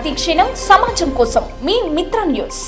ప్రతిక్షణం సమాజం కోసం మీ మిత్ర న్యూస్.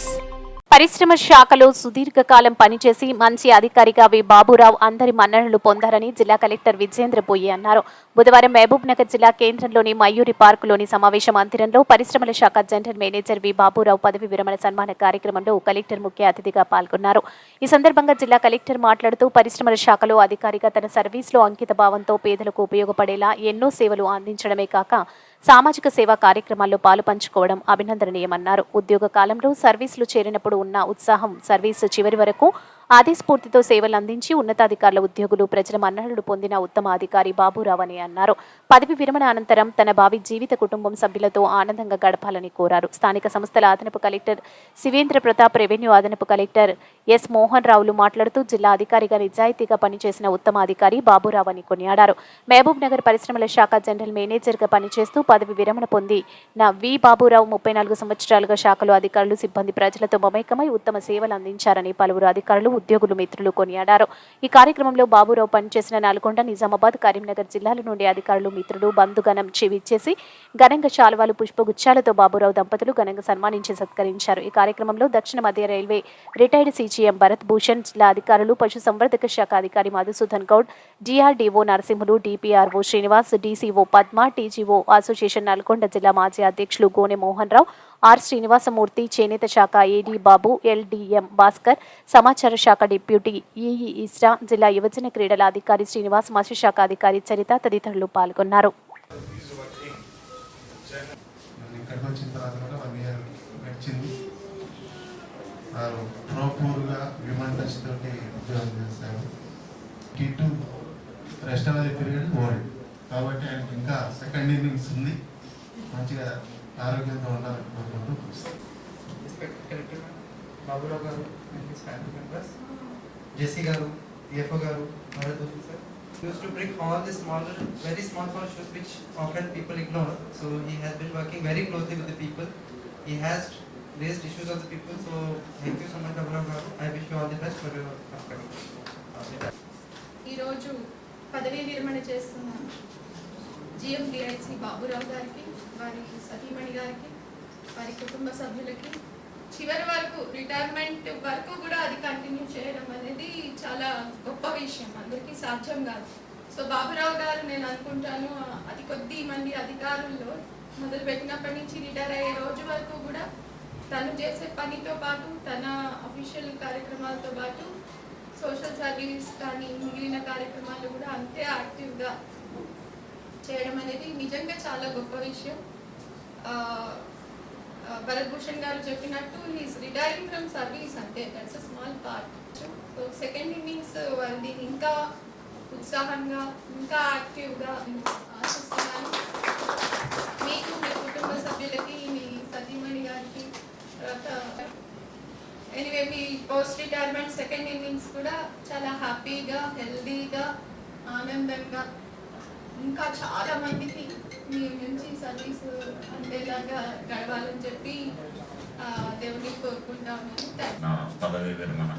పరిశ్రమ శాఖలో సుదీర్ఘకాలం పనిచేసి మంచి అధికారిగా వి బాబురావు అందరి మన్ననలు పొందారని జిల్లా కలెక్టర్ విజేంద్ర బోయి అన్నారు. బుధవారం మహబూబ్ నగర్ జిల్లా కేంద్రంలోని మయూరి పార్కులోని సమావేశ మందిరంలో పరిశ్రమల శాఖ జనరల్ మేనేజర్ వి బాబురావు పదవి విరమణ సన్మాన కార్యక్రమంలో కలెక్టర్ ముఖ్య అతిథిగా పాల్గొన్నారు. ఈ సందర్భంగా జిల్లా కలెక్టర్ మాట్లాడుతూ పరిశ్రమల శాఖలో అధికారిగా తన సర్వీసులో అంకిత భావంతో పేదలకు ఉపయోగపడేలా ఎన్నో సేవలు అందించడమే కాక సామాజిక సేవా కార్యక్రమాల్లో పాలు పంచుకోవడం అభినందనీయమన్నారు. ఉద్యోగ కాలంలో సర్వీసులు చేరినప్పుడు ఉన్న ఉత్సాహం సర్వీసు చివరి వరకు అదే స్ఫూర్తితో సేవలు అందించి ఉన్నతాధికారుల ఉద్యోగులు ప్రజల మన్ననలు పొందిన ఉత్తమ అధికారి బాబురావు అని అన్నారు. పదవి విరమణ అనంతరం తన భావి జీవిత కుటుంబం సభ్యులతో ఆనందంగా గడపాలని కోరారు. స్థానిక సంస్థల అదనపు కలెక్టర్ శివేంద్ర ప్రతాప్ రెవెన్యూ అదనపు కలెక్టర్ ఎస్ మోహన్ రావులు మాట్లాడుతూ జిల్లా అధికారిగా నిజాయితీగా పనిచేసిన ఉత్తమ అధికారి బాబురావు అని కొనియాడారు. మహబూబ్ నగర్ పరిశ్రమల శాఖ జనరల్ మేనేజర్గా పనిచేస్తూ పదవి విరమణ పొంది నా వి. బాబురావు ముప్పై నాలుగు సంవత్సరాలుగా శాఖలో అధికారులు సిబ్బంది ప్రజలతో మమేకమై ఉత్తమ సేవలు అందించారని పలువురు అధికారులు ఉద్యోగులు మిత్రులు కొనియాడారు. ఈ కార్యక్రమంలో బాబురావు పనిచేసిన నల్గొండ నిజామాబాద్ కరీంనగర్ జిల్లాల నుండి అధికారులు మిత్రులు బంధుగణం చెవిచ్చేసి ఘనంగా శాలువాలు పుష్పగుచ్చాలతో బాబురావు దంపతులు ఘనంగా సన్మానించి సత్కరించారు. ఈ కార్యక్రమంలో దక్షిణ మధ్య railway retired CGM Bharat Bhushan జిల్లా అధికారులు పశు సంవర్ధక శాఖ అధికారి Madhusudan Goud DRDO Narasimhulu DPRO Srinivas DCO Padma TGO association Nalgonda జిల్లా మాజీ అధ్యక్షులు గోనె మోహన్ రావు ఆర్ శ్రీనివాసమూర్తి చేనేత శాఖ ఏడీ బాబు ఎల్డిఎం భాస్కర్ సమాచార శాఖ డిప్యూటీ ఈఈ ఇస్రా జిల్లా యువజన క్రీడల అధికారి శ్రీనివాస్ మత్స్య శాఖ అధికారి చరిత తదితరులు పాల్గొన్నారు. Rest of the period old కాబట్టి ఆయనకి ఇంకా సెకండ్ ఇన్నింగ్స్ ఉంది. మంచిగా ఆరోగ్యంగా ఉండాలని కోరుకుంటూ Collector బాబురావు గారు and his family members, JC గారు Bharat sir used to bring all the smaller, very small small issues which often people ignore. So he has been working very closely with the people. He has raised issues of the people. So thank you so much, garu. I wish you all the best for your upcoming. ఈరోజు పదవీ విరమణ చేస్తున్న జిఎండిఐసి బాబురావు గారికి వారి సతీమణి గారికి వారి కుటుంబ సభ్యులకి చివరి వరకు రిటైర్మెంట్ వరకు కూడా అది కంటిన్యూ చేయడం అనేది చాలా గొప్ప విషయం. అందరికీ సాధ్యం కాదు. సో బాబురావు గారు నేను అనుకుంటాను అది కొద్ది మంది అధికారుల్లో మొదలు పెట్టినప్పటి నుంచి రిటైర్ అయ్యే రోజు వరకు కూడా తను చేసే పనితో పాటు తన అఫీషియల్ కార్యక్రమాలతో పాటు సోషల్ సర్వీస్ కానీ మిగిలిన కార్యక్రమాలు కూడా అంతే యాక్టివ్గా చేయడం అనేది నిజంగా చాలా గొప్ప విషయం. భరత్ భూషణ్ గారు చెప్పినట్టు హీస్ రిటైరింగ్ ఫ్రమ్ సర్వీస్ అంతే. That's a small part so second innings వాళ్ళని ఇంకా ఉత్సాహంగా ఇంకా యాక్టివ్గా ఆశిస్తున్నాను. మీకు మీ కుటుంబ సభ్యులకి మీ సతీమణి గారికి ఎనివే మీ పోస్ట్ రిటైర్మెంట్ సెకండ్ ఇన్నింగ్స్ కూడా చాలా హ్యాపీగా హెల్దీగా ఆనందంగా ఇంకా చాలా మందికి మీ నుంచి సర్వీస్ అందేలాగా గడవాలని చెప్పి దేవుడిని కోరుకుంటాము నా పదవి విరమణ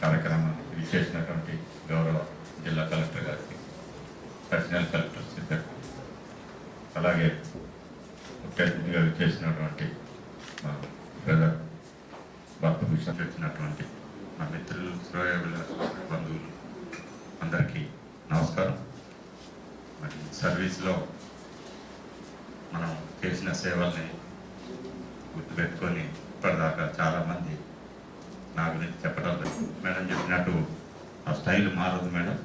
కార్యక్రమం విచ్చేసినటువంటి గౌరవ జిల్లా కలెక్టర్ గారికి పర్సనల్ కలెక్టర్ ఇద్దరు అలాగే ముఖ్య అతిథిగా విచ్చేసినటువంటి మా బ్రదర్ భర్త విషయం వచ్చినటువంటి మా మిత్రులు శ్రోయ బంధువులు అందరికీ నమస్కారం. సర్వీస్లో మనం చేసిన సేవల్ని గుర్తుపెట్టుకొని ఇప్పటిదాకా చాలామంది నా గురించి చెప్పడం లేదు. మేడం చెప్పినట్టు ఆ స్టైల్ మారదు మేడం.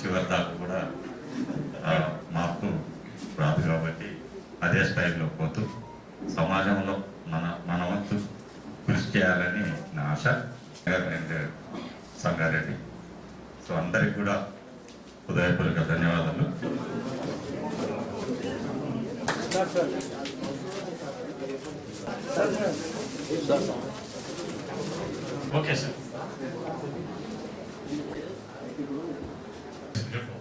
చివరి దాకా కూడా మార్పు రాదు కాబట్టి అదే స్టైల్లో పోతూ సమాజంలో మన మన వంతు కృషి చేయాలని నా ఆశ. సంగారెడ్డి. సో అందరికి కూడా హృదయపూర్వక ధన్యవాదాలు ఓకే సార్ Beautiful.